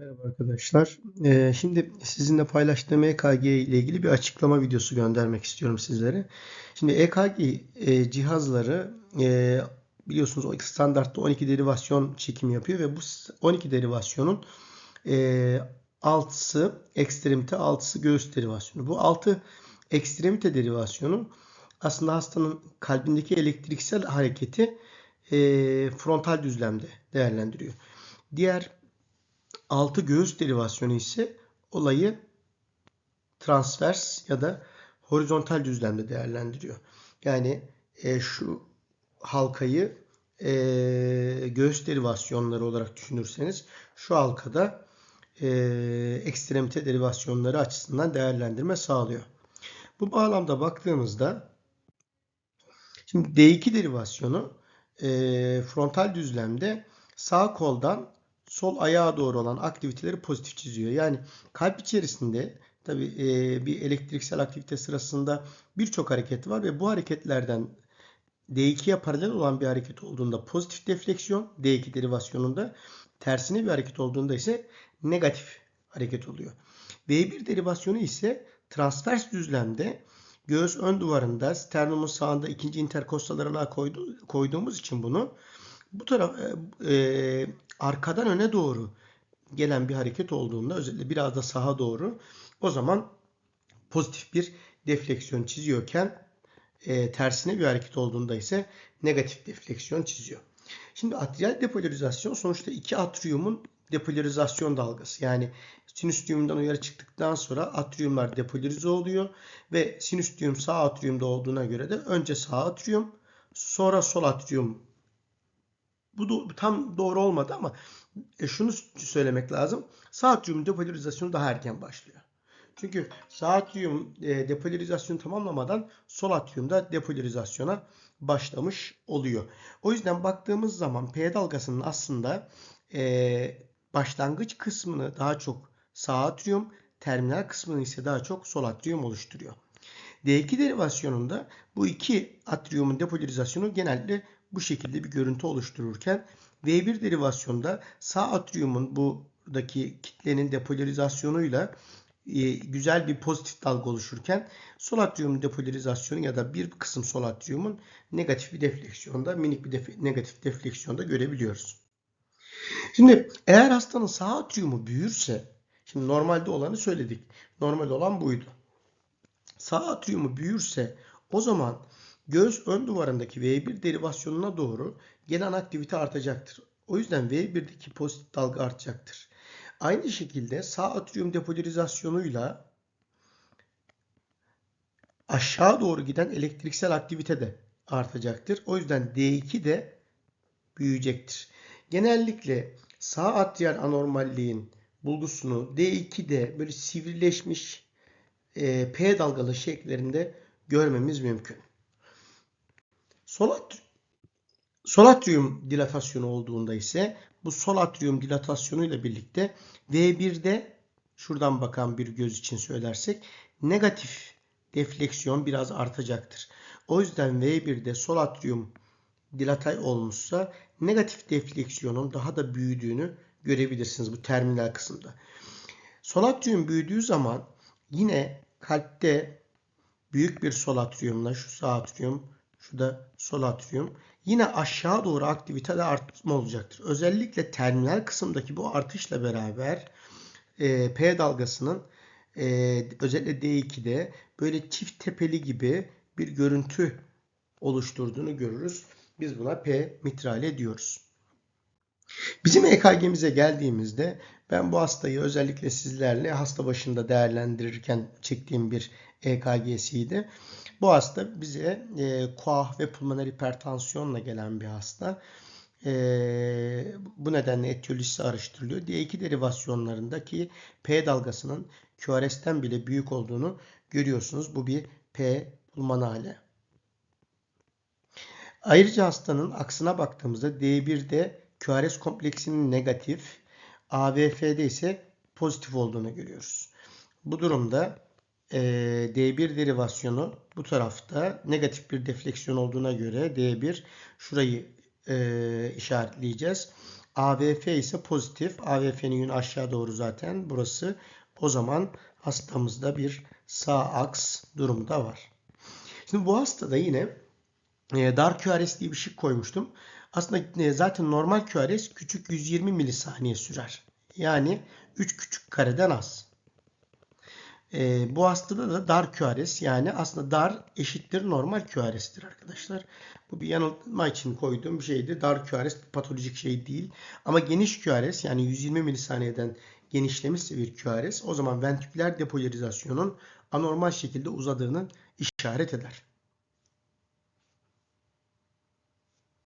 Merhaba arkadaşlar. Ee, şimdi sizinle paylaştığım EKG ile ilgili bir açıklama videosu göndermek istiyorum sizlere. Şimdi EKG e, cihazları e, biliyorsunuz standartta 12 derivasyon çekimi yapıyor ve bu 12 derivasyonun e, 6'sı ekstremite, 6'sı göğüs derivasyonu. Bu 6 ekstremite derivasyonu aslında hastanın kalbindeki elektriksel hareketi e, frontal düzlemde değerlendiriyor. Diğer 6 göğüs derivasyonu ise olayı transvers ya da horizontal düzlemde değerlendiriyor. Yani e, şu halkayı e, göğüs derivasyonları olarak düşünürseniz şu halkada e, ekstremite derivasyonları açısından değerlendirme sağlıyor. Bu bağlamda baktığımızda şimdi D2 derivasyonu e, frontal düzlemde sağ koldan sol ayağa doğru olan aktiviteleri pozitif çiziyor. Yani kalp içerisinde tabi e, bir elektriksel aktivite sırasında birçok hareket var ve bu hareketlerden D2'ye paralel olan bir hareket olduğunda pozitif defleksiyon, D2 derivasyonunda tersine bir hareket olduğunda ise negatif hareket oluyor. V1 derivasyonu ise transvers düzlemde göğüs ön duvarında sternumun sağında ikinci interkostal aralığa koydu, koyduğumuz için bunu bu taraf e, e, arkadan öne doğru gelen bir hareket olduğunda özellikle biraz da sağa doğru o zaman pozitif bir defleksiyon çiziyorken e, tersine bir hareket olduğunda ise negatif defleksiyon çiziyor. Şimdi atrial depolarizasyon sonuçta iki atriumun depolarizasyon dalgası. Yani sinüs düğümünden uyarı çıktıktan sonra atriumlar depolarize oluyor ve sinüs düğüm sağ atriumda olduğuna göre de önce sağ atrium sonra sol atrium bu do tam doğru olmadı ama e, şunu söylemek lazım. Sağ atrium depolarizasyonu daha erken başlıyor. Çünkü sağ atrium e, depolarizasyonu tamamlamadan sol atriumda depolarizasyona başlamış oluyor. O yüzden baktığımız zaman P dalgasının aslında e, başlangıç kısmını daha çok sağ atrium, terminal kısmını ise daha çok sol atrium oluşturuyor. D2 derivasyonunda bu iki atriumun depolarizasyonu genelde bu şekilde bir görüntü oluştururken V1 derivasyonda sağ atriumun buradaki kitlenin depolarizasyonuyla e, güzel bir pozitif dalga oluşurken sol atriumun depolarizasyonu ya da bir kısım sol atriumun negatif bir defleksiyonda minik bir def negatif defleksiyonda görebiliyoruz. Şimdi eğer hastanın sağ atriumu büyürse şimdi normalde olanı söyledik. Normal olan buydu. Sağ atriumu büyürse o zaman göğüs ön duvarındaki V1 derivasyonuna doğru gelen aktivite artacaktır. O yüzden V1'deki pozitif dalga artacaktır. Aynı şekilde sağ atrium depolarizasyonuyla aşağı doğru giden elektriksel aktivite de artacaktır. O yüzden D2 de büyüyecektir. Genellikle sağ atriyal anormalliğin bulgusunu D2'de böyle sivrileşmiş e, P dalgalı şekillerinde görmemiz mümkün. Sol, sol atrium dilatasyonu olduğunda ise bu sol atrium dilatasyonu ile birlikte V1'de şuradan bakan bir göz için söylersek negatif defleksiyon biraz artacaktır. O yüzden V1'de sol atrium dilatay olmuşsa negatif defleksiyonun daha da büyüdüğünü görebilirsiniz bu terminal kısımda. Sol atrium büyüdüğü zaman yine kalpte büyük bir sol atriumla şu sağ atrium şu da sol atrium. Yine aşağı doğru aktivitede artma olacaktır. Özellikle terminal kısımdaki bu artışla beraber e, P dalgasının e, özellikle D2'de böyle çift tepeli gibi bir görüntü oluşturduğunu görürüz. Biz buna P mitrale diyoruz. Bizim EKG'mize geldiğimizde ben bu hastayı özellikle sizlerle hasta başında değerlendirirken çektiğim bir EKG'siydi. Bu hasta bize e, koah ve pulmoner hipertansiyonla gelen bir hasta. E, bu nedenle etiyolojisi araştırılıyor. D2 derivasyonlarındaki P dalgasının QRS'ten bile büyük olduğunu görüyorsunuz. Bu bir P pulmonale. Ayrıca hastanın aksına baktığımızda D1'de QRS kompleksinin negatif, AVF'de ise pozitif olduğunu görüyoruz. Bu durumda e, D1 derivasyonu bu tarafta negatif bir defleksiyon olduğuna göre D1 şurayı e, işaretleyeceğiz. AVF ise pozitif. AVF'nin yönü aşağı doğru zaten burası. O zaman hastamızda bir sağ aks durumu da var. Şimdi bu hastada yine e, dar QRS diye bir şey koymuştum. Aslında e, zaten normal QRS küçük 120 milisaniye sürer. Yani 3 küçük kareden az. E, bu hastada da dar QRS yani aslında dar eşittir normal QRS'tir arkadaşlar. Bu bir yanıltma için koyduğum bir şeydi. Dar QRS patolojik şey değil. Ama geniş QRS yani 120 milisaniyeden genişlemişse bir QRS o zaman ventriküler depolarizasyonun anormal şekilde uzadığını işaret eder.